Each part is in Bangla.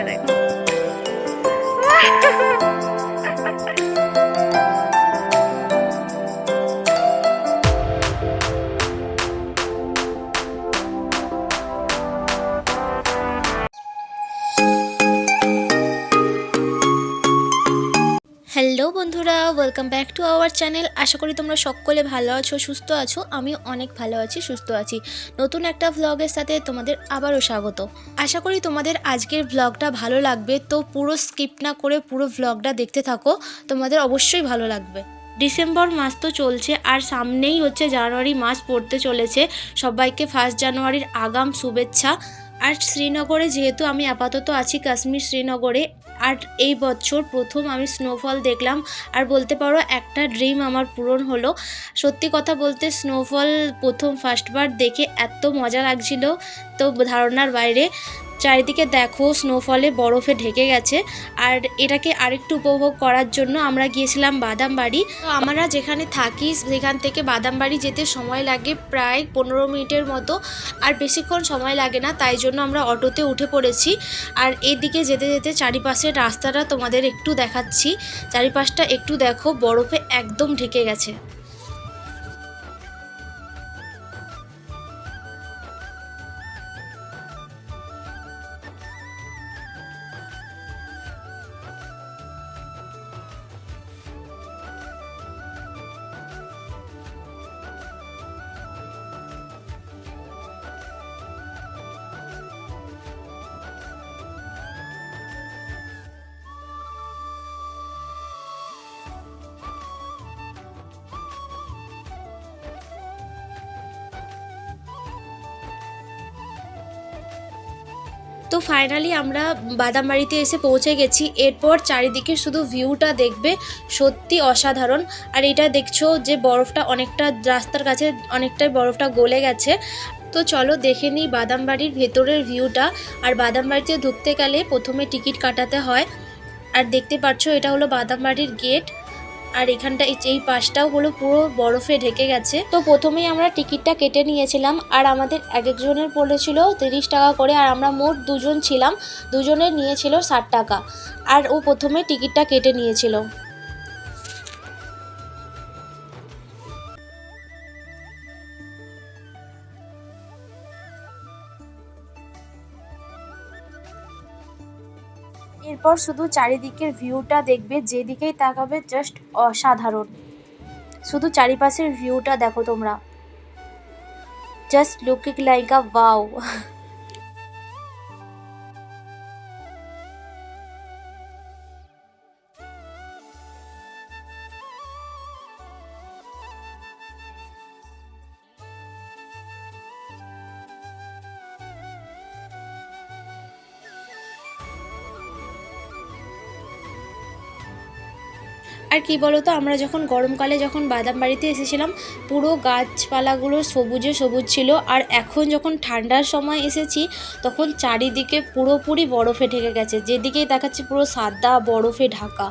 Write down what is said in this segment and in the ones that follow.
জানাই বন্ধুরা welcome back to our channel আশা করি তোমরা সকলে ভালো আছো, সুস্থ আছো। আমি অনেক ভালো আছি, সুস্থ আছি। নতুন একটা ভ্লগের সাথে তোমাদের আবারও স্বাগত। আশা করি তোমাদের আজকের ভ্লগটা ভালো লাগবে, তো পুরো স্কিপ না করে পুরো ভ্লগটা দেখতে থাকো, তোমাদের অবশ্যই ভালো লাগবে। ডিসেম্বর মাস তো চলছে, আর সামনেই হচ্ছে জানুয়ারি মাস পড়তে চলেছে। সবাইকে ফার্স্ট জানুয়ারির আগাম শুভেচ্ছা। আর শ্রীনগরে যেহেতু আমি আপাতত আছি, কাশ্মীর শ্রীনগরে আর এই বছর প্রথম আমি স্নোফল দেখলাম। আর বলতে পারো, একটা ড্রিম আমার পূরণ হলো। সত্যি কথা বলতে স্নোফল প্রথম ফার্স্টবার দেখে এত মজা লাগছিল। তো ধারণার বাইরে চারিদিকে দেখো স্নোফলে বরফে ঢেকে গেছে। আর এটাকে আরেকটু উপভোগ করার জন্য আমরা গিয়েছিলাম বাদামবাড়ি। তো আমরা যেখানে থাকি, সেখান থেকে বাদামবাড়ি যেতে সময় লাগে প্রায় পনেরো মিনিটের মতো। আর বেশিক্ষণ সময় লাগে না, তাই জন্য আমরা অটোতে উঠে পড়েছি। আর এদিকে যেতে যেতে চারিপাশের রাস্তাটা তোমাদের একটু দেখাচ্ছি। চারিপাশটা একটু দেখো, বরফে একদম ঢেকে গেছে। তো ফাইনালি আমরা বাদামবাড়িতে এসে পৌঁছে গেছি। এরপর চারিদিকে শুধু ভিউটা দেখবে, সত্যি অসাধারণ। আর এটা দেখছ যে বরফটা অনেকটা রাস্তার কাছে, অনেকটাই বরফটা গলে গেছে। তো চলো দেখে নিই বাদামবাড়ির ভেতরের ভিউটা আর বাদামবাড়িতে ঢুকতে গেলে প্রথমে টিকিট কাটাতে হয়। আর দেখতে পাচ্ছ এটা হলো বাদামবাড়ির গেট আর এখানটা এই- পাশটাও হলো পুরো বরফে ঢেকে গেছে। তো প্রথমেই আমরা টিকিটটা কেটে নিয়েছিলাম, আর আমাদের এক একজনের পড়েছিল তিরিশ টাকা করে, আর আমরা মোট দুজন ছিলাম। দুজনের নিয়েছিল ষাট টাকা, আর ও প্রথমে টিকিটটা কেটে নিয়েছিল। এরপর শুধু চারিদিকের ভিউটা দেখবে, যেদিকেই তাকাবে জাস্ট অসাধারণ। শুধু চারিপাশের ভিউটা দেখো তোমরা। Just looking like a wow আর কি বলতো, আমরা যখন গরমকালে যখন বাদাম বাড়িতে এসেছিলাম, পুরো গাছপালাগুলো সবুজে সবুজ ছিল। আর এখন যখন ঠান্ডার সময় এসেছি, তখন চারিদিকে পুরোপুরি বরফে ঢেকে গেছে। যেদিকেই দেখাচ্ছে পুরো সাদা বরফে ঢাকা।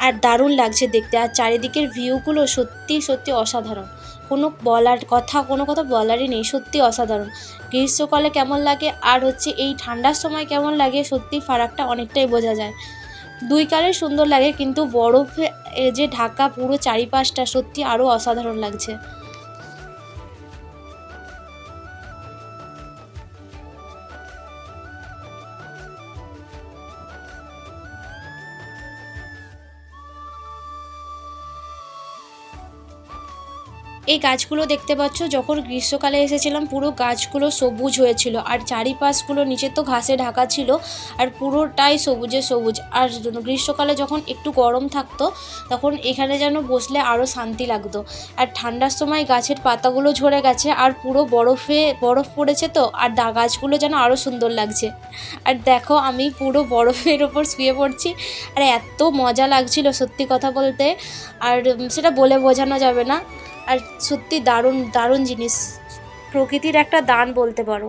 আর দারুণ লাগছে দেখতে। আর চারিদিকের ভিউগুলো সত্যি সত্যি অসাধারণ। কোনো বলার কথা, কোনো কথা বলারই নেই, সত্যি অসাধারণ। গ্রীষ্মকালে কেমন লাগে, আর হচ্ছে এই ঠান্ডার সময় কেমন লাগে, সত্যি ফারাকটা অনেকটাই বোঝা যায়। দুই কালে সুন্দর লাগে, কিন্তু বরফে যে ঢাকা পুরো চারিপাশটা সত্যি আরও অসাধারণ লাগছে। এই গাছগুলো দেখতে পাচ্ছ, যখন গ্রীষ্মকালে এসেছিলাম, পুরো গাছগুলো সবুজ হয়েছিল। আর চারিপাশগুলো নিচে তো ঘাসে ঢাকা ছিল, আর পুরোটাই সবুজে সবুজ। আর গ্রীষ্মকালে যখন একটু গরম থাকতো, তখন এখানে যেন বসলে আরও শান্তি লাগতো। আর ঠান্ডার সময় গাছের পাতাগুলো ঝরে গেছে, আর পুরো বরফে, বরফ পড়েছে তো, আর গাছগুলো যেন আরও সুন্দর লাগছে। আর দেখো, আমি পুরো বরফের ওপর শুয়ে পড়ছি, আর এত মজা লাগছিল সত্যি কথা বলতে। আর সেটা বলে বোঝানো যাবে না। আর সত্যি দারুণ দারুণ জিনিস। প্রকৃতির একটা দান বলতে পারো।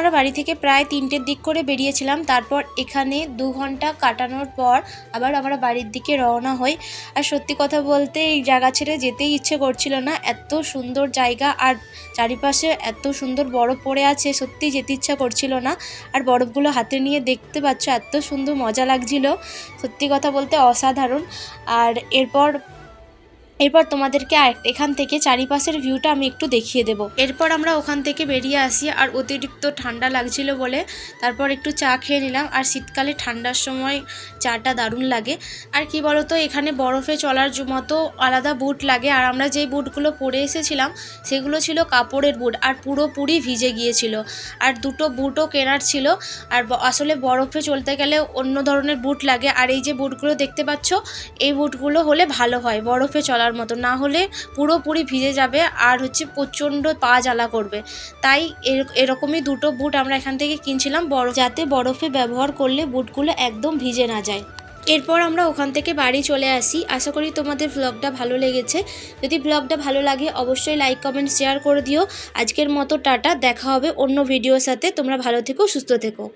আমরা বাড়ি থেকে প্রায় তিনটের দিক করে বেরিয়েছিলাম। তারপর এখানে দু ঘণ্টা কাটানোর পর আবার আমরা বাড়ির দিকে রওনা হই। আর সত্যি কথা বলতে এই জায়গা ছেড়ে যেতেই ইচ্ছে করছিল না। এত সুন্দর জায়গা আর চারিপাশে এত সুন্দর বরফ পড়ে আছে, সত্যি যেতে ইচ্ছা করছিল না। আর বরফগুলো হাতে নিয়ে দেখতে পাচ্ছ, এত সুন্দর মজা লাগছিল। সত্যি কথা বলতে অসাধারণ। আর এরপর এরপর তোমাদেরকে এখান থেকে চারিপাশের ভিউটা আমি একটু দেখিয়ে দেবো। এরপর আমরা ওখান থেকে বেরিয়ে আসি আর অতিরিক্ত ঠান্ডা লাগছিল বলে। তারপর একটু চা খেয়ে নিলাম আর শীতকালে ঠান্ডার সময় চাটা দারুণ লাগে। আর কি বলতো, এখানে বরফে চলার মতো আলাদা বুট লাগে। আর আমরা যেই বুটগুলো পরে এসেছিলাম, সেগুলো ছিল কাপড়ের বুট আর পুরোপুরি ভিজে গিয়েছিল। আর দুটো বুটও কেনার ছিল। আর আসলে বরফে চলতে গেলে অন্য ধরনের বুট লাগে। আর এই যে বুটগুলো দেখতে পাচ্ছ, এই বুটগুলো হলে ভালো হয়। বরফে চলার মতো। না হলে পুরোপুরি ভিজে যাবে আর হচ্ছে প্রচণ্ড পা জ্বালা করবে। তাই এর- এরকমই দুটো বুট আমরা এখান থেকে কিনছিলাম বরফ যাতে বরফে ব্যবহার করলে বুটগুলো একদম ভিজে না যায়। এরপর আমরা ওখান থেকে বাড়ি চলে আসি। আশা করি তোমাদের ব্লগটা ভালো লেগেছে। যদি ব্লগটা ভালো লাগে অবশ্যই লাইক কমেন্ট শেয়ার করে দিও। আজকের মতো টাটা। দেখা হবে অন্য ভিডিওর সাথে। তোমরা ভালো থেকো, সুস্থ থেকো।